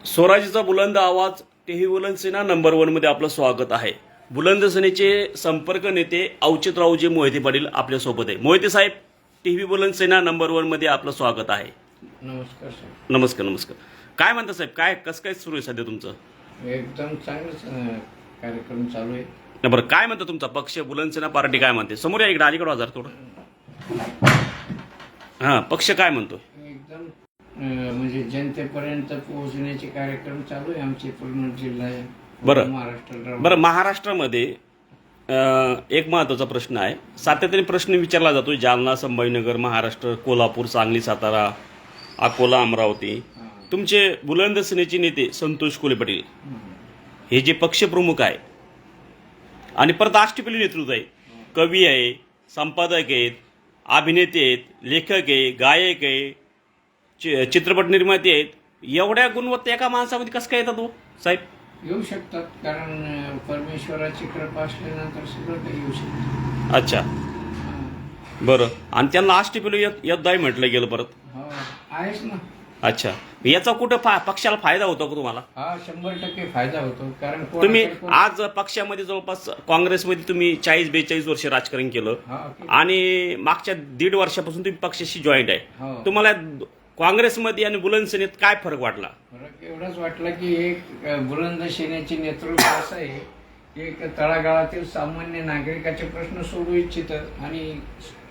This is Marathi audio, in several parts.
स्वराज्याचा बुलंद आवाज तेही बुलंद सेना नंबर वनमध्ये आपलं स्वागत आहे. बुलंद सेनेचे संपर्क नेते औचितरावजी मोहिते पाटील आपल्यासोबत आहे. मोहिते साहेब टीव्ही बुलंद सेना नंबर वनमध्ये आपलं स्वागत आहे. नमस्कार सर. नमस्कार नमस्कार. काय म्हणता साहेब? काय कसं काय सुरू आहे सध्या तुमचं? एकदम चांगलाच अं, कार्यक्रम चालू आहे. नाही, बरं काय म्हणता तुमचा? पक्ष बुलंद सेना पार्टी काय म्हणते? समोर या इकडे अलीकडे हजार थोडं. हां पक्ष काय म्हणतो? एकदम म्हणजे जनतेपर्यंत पोहोचण्याचे कार्यक्रम चालू आहे आमचे पूर्ण जिल्हा आहे. बरं. महाराष्ट्र बरं महाराष्ट्रामध्ये एक महत्त्वाचा प्रश्न आहे सातत्याने प्रश्न विचारला जातो जालना संभाजीनगर महाराष्ट्र कोल्हापूर सांगली सातारा अकोला अमरावती. तुमचे बुलंद सेनेचे नेते संतोष कोले पाटील. हे जे पक्षप्रमुख आहे आणि परत आष्टीपल्ली नेतृत्व आहे कवी आहे संपादक आहेत अभिनेते आहेत लेखक आहे गायक आहे चि- चित्रपट निर्माते आहेत. एवढ्या गुणवत्ता एका माणसामध्ये कसं काय येतात हो साहेब? येऊ शकतात कारण परमेश्वराची कृपा असल्यानंतर सगळं काही येऊ शकतं. अच्छा. हां. बरं. आणि त्यांना आष्टीपल्ली योद्धाही म्हटलं गेलं परत. हो आहेच ना. अच्छा. याचा कुठं फा पक्षाला फायदा होतो का तुम्हाला? हा शंभर टक्के फायदा होतो कारण तुम्ही कोण- आज पक्षामध्ये जवळपास काँग्रेसमध्ये तुम्ही चाळीस बेचाळीस वर्ष राजकारण केलं. हा, ओके. आणि मागच्या दीड वर्षापासून तुम्ही पक्षाशी जॉईंट आहे. हो. तुम्हाला काँग्रेसमध्ये आणि बुलंद सेनेत काय फरक वाटला फरक एवढाच वाटला की एक बुलंद सेनेचे नेतृत्व असं आहे की एक तळागाळातील सामान्य नागरिकाचे प्रश्न सोडू इच्छित आणि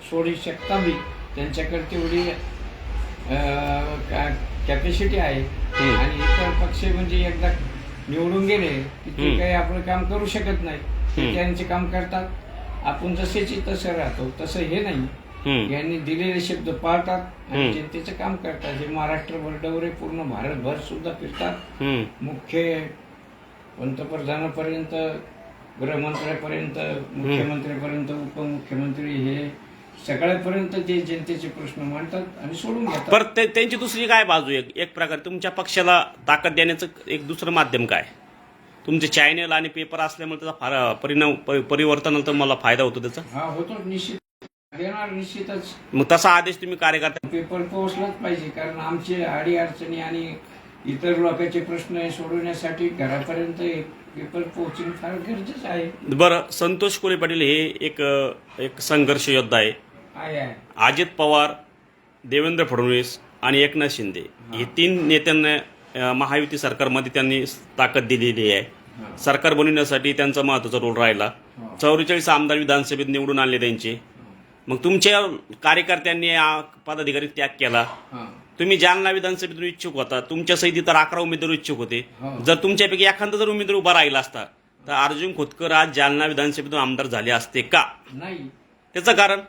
सोडू शकता बी त्यांच्याकडे तेवढी कॅपॅसिटी आहे. आणि इतर पक्ष म्हणजे एकदा निवडून गेले की ते. काही आपलं काम करू शकत नाही ते. त्यांचे काम करतात आपण जसेची तसं राहतो तसं हे नाही. यांनी दिलेले शब्द पाळतात आणि. जनतेचं काम करतात. हे महाराष्ट्रभर डवरे पूर्ण भारतभर सुद्धा फिरतात. मुख्य पंतप्रधानापर्यंत गृहमंत्र्यापर्यंत मुख्यमंत्र्यापर्यंत उपमुख्यमंत्री हे सगळ्यापर्यंत ते जनतेचे प्रश्न मांडतात आणि सोडून घेतात. परत त्यांची दुसरी काय बाजू आहे? एक प्रकारे तुमच्या पक्षाला ताकद देण्याचं एक दुसरं माध्यम काय? तुमचे चॅनल आणि पेपर असल्यामुळे त्याचा फार परिणाम प- परिवर्तनाला तर मला फायदा होतो त्याचा. हा होतो निश्चित. देणार निश्चितच. मग तसा आदेश तुम्ही कार्यकर्ता पेपर पोहोचलाच पाहिजे कारण आमचे अडी अडचणी आणि इतर लोकांचे प्रश्न सोडवण्यासाठी घरापर्यंत एक पेपर पोहोचणे फार गरजेचं आहे. बरं संतोष कोले पाटील हे एक एक संघर्ष योद्धा आहे. आहे आहे. अजित पवार देवेंद्र फडणवीस आणि एकनाथ शिंदे हे. तीन नेत्यांना अ, महायुती सरकारमध्ये त्यांनी ताकद दिलेली आहे. सरकार बनवण्यासाठी त्यांचा महत्त्वाचा रोल राहिला. चौवेचाळीस आमदार विधानसभेत निवडून आणले त्यांचे. मग तुमच्या कार्यकर्त्यांनी आ, पदाधिकारी त्याग केला. हा. तुम्ही जालना विधानसभेतून इच्छुक होता. तुमच्या सहित तर अकरा उमेदवार इच्छुक होते. हो. जर तुमच्यापैकी एखादा जर उमेदवार उभा राहिला असता तर अर्जुन खोतकर आज जालना विधानसभेतून आमदार झाले असते का? नाही. त्याचं कारण?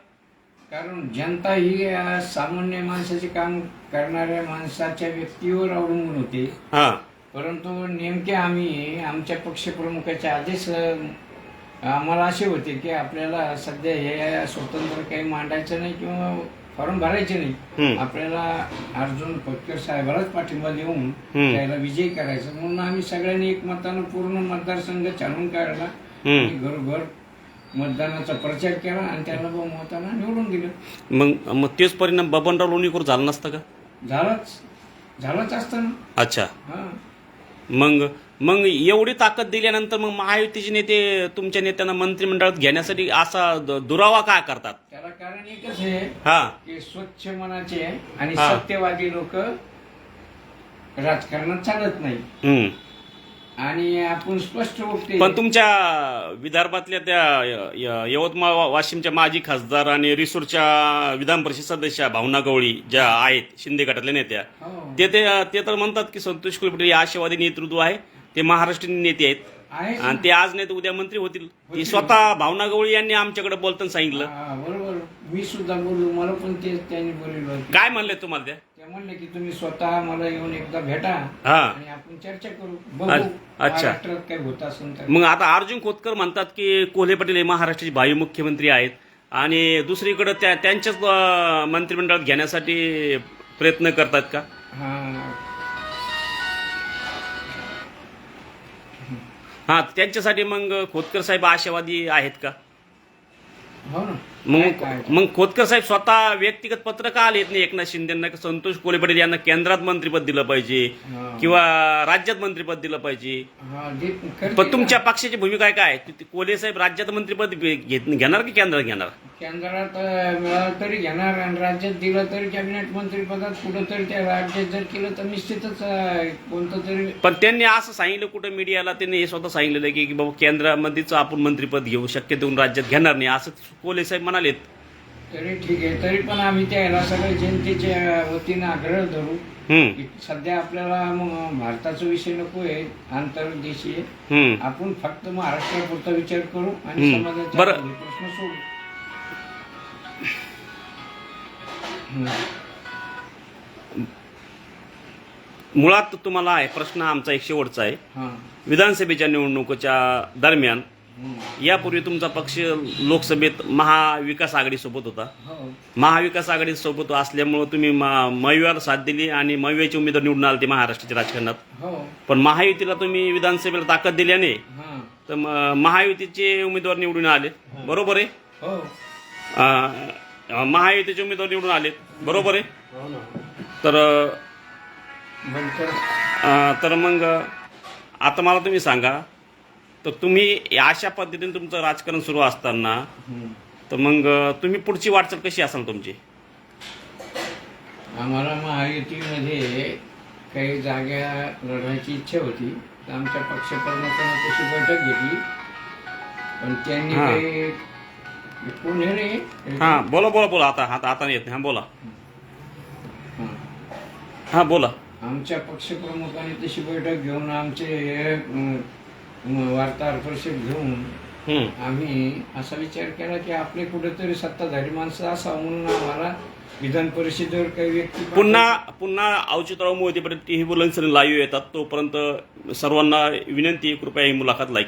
कारण जनता ही अ, सामान्य माणसाचे काम करणाऱ्या माणसाच्या व्यक्तीवर अवलंबून होते. हां. परंतु नेमके आम्ही आमच्या पक्षप्रमुखाचे आदेश अ, आम्हाला असे होते की आपल्याला सध्या हे स्वतंत्र काही मांडायचं नाही किंवा फॉर्म भरायचे नाही. आपल्याला अर्जुन खोतकर साहेबालाच पाठिंबा देऊन. त्याला विजयी करायचं. म्हणून आम्ही सगळ्यांनी एकमतानं पूर्ण मतदारसंघ छानून काढला. घरोघर मतदानाचा प्रचार केला आणि त्याला बहुमतानं निवडून दिलं. मग मग तेच परिणाम बबनराव लोणीकर झाला नसता का? झालाच. झालाच असतं ना अच्छा. हा. मग? मग एवढी ताकद दिल्यानंतर मग महायुतीचे नेते तुमच्या नेत्यांना मंत्रिमंडळात घेण्यासाठी असा दुरावा काय करतात त्याला कारण एकच आहे हा की स्वच्छ मनाचे आणि हा. सत्यवादी लोक राजकारणात चालत नाही हम्म. आणि आपण स्पष्ट बघते पण तुमच्या विदर्भातल्या त्या य- य- यवतमाळ वा- वाशिमच्या माजी खासदार आणि रिसोडच्या विधान परिषद सदस्य भावना गवळी ज्या आहेत शिंदे गटातल्या नेत्या हो. ते ते ते तर म्हणतात की संतोष कुलकर्णी हे आशावादी नेतृत्व आहे ते महाराष्ट्रीयन नेते आहेत. आणि. ते आज नाही तर उद्या मंत्री होतील. ती स्वतः भावना गवळी यांनी आमच्याकडे बोलताना सांगितलं. हा, बरोबर. मी सुद्धा बोललो. मला पण ते त्यांनी बोललो काय म्हणले तुम्हाला त्या ते म्हणले की तुम्ही स्वतः मला येऊन एकदा भेटा हा. आणि आपण चर्चा करू. बघू. अच्छा. महाराष्ट्रात काय होत असेल तर. मग आता अर्जुन खोतकर म्हणतात की कोल्हे पाटील हे महाराष्ट्राचे भावी मुख्यमंत्री आहेत. आणि दुसरीकडे त्या त्यांच्याच अं, मंत्रिमंडळात घेण्यासाठी प्रयत्न करतात का? हा. हा त्यांच्यासाठी मग खोतकर साहेब आशावादी आहेत का हो ना मग? मग खोतकर साहेब स्वतः व्यक्तिगत पत्र का आले नाही एकनाथ शिंदेना की संतोष कोले पाटील यांना केंद्रात मंत्रीपद दिलं पाहिजे हा. किंवा राज्यात मंत्रीपद दिलं पाहिजे पण तुमच्या. पक्षाची भूमिका काय कोले साहेब राज्यात मंत्रीपद घेणार की केंद्रात घेणार केंद्रात मिळालं तरी घेणार आणि राज्यात दिलं तरी कॅबिनेट मंत्रीपदात कुठं तरी त्या राज्यात जर केलं तर निश्चितच कोणतं तरी पण त्यांनी असं सांगितलं कुठं मीडियाला त्यांनी हे स्वतः सांगितलेलं की की बाबा केंद्रामध्येच आपण मंत्रीपद घेऊ शक्य देऊन राज्यात घेणार नाही असं कोले साहेब म्हणालेत. तरी ठीक आहे तरी पण आम्ही त्याला सगळे जनतेच्या वतीनं आग्रह धरू. हम्म. की सध्या आपल्याला भारताचा विषय नको आहे आंतरदेशीय. हम्म. आपण फक्त महाराष्ट्रापुरता विचार करू आणि हम्म. समाजाचे बरं. प्रश्न सोडू. मुळात तुम्हाला आहे प्रश्न आमचा एक शेवटचा आहे. हा. विधानसभेच्या निवडणुकीच्या दरम्यान. यापूर्वी तुमचा पक्ष लोकसभेत महाविकास आघाडीसोबत होता. हो. महाविकास आघाडी सोबत असल्यामुळं तुम्ही मा- मवियाला साथ दिली आणि मवियाचे उमेदवार निवडून आले ते महाराष्ट्राच्या राजकारणात. हो. पण महायुतीला तुम्ही विधानसभेला ताकद दिल्याने हा. तर महायुतीचे उमेदवार निवडून आले. बरोबर आहे? हो. महायुतीचे उमेदवार निवडून आले बरोबर आहे तर तर मग आता मला तुम्ही सांगा तर तुम्ही अशा पद्धतीने तुमचं राजकारण सुरू असताना. तर मग तुम्ही पुढची वाटचाल कशी असाल तुमची आम्हाला महायुतीमध्ये काही जागा लढवायची इच्छा होती तर आमच्या पक्षप्रमुखानं तशी बैठक घेतली पण त्यांनी. काही हे हा बोला बोला बोला. आता आता आता येत नाही. हा बोला. हा. बोला. आमच्या पक्षप्रमुखाने तशी बैठक घेऊन आमचे वार्ताहर परिषद घेऊन. आम्ही असा विचार केला की आपले कुठेतरी सत्ताधारी माणसं असावं म्हणून आम्हाला विधान परिषदेवर काही व्यक्ती पुन्हा पुन्हा अवचितराव मोदीपर्यंत ही बुलंद लाईव्ह येतात. तोपर्यंत सर्वांना विनंती कृपया ही मुलाखत लाईक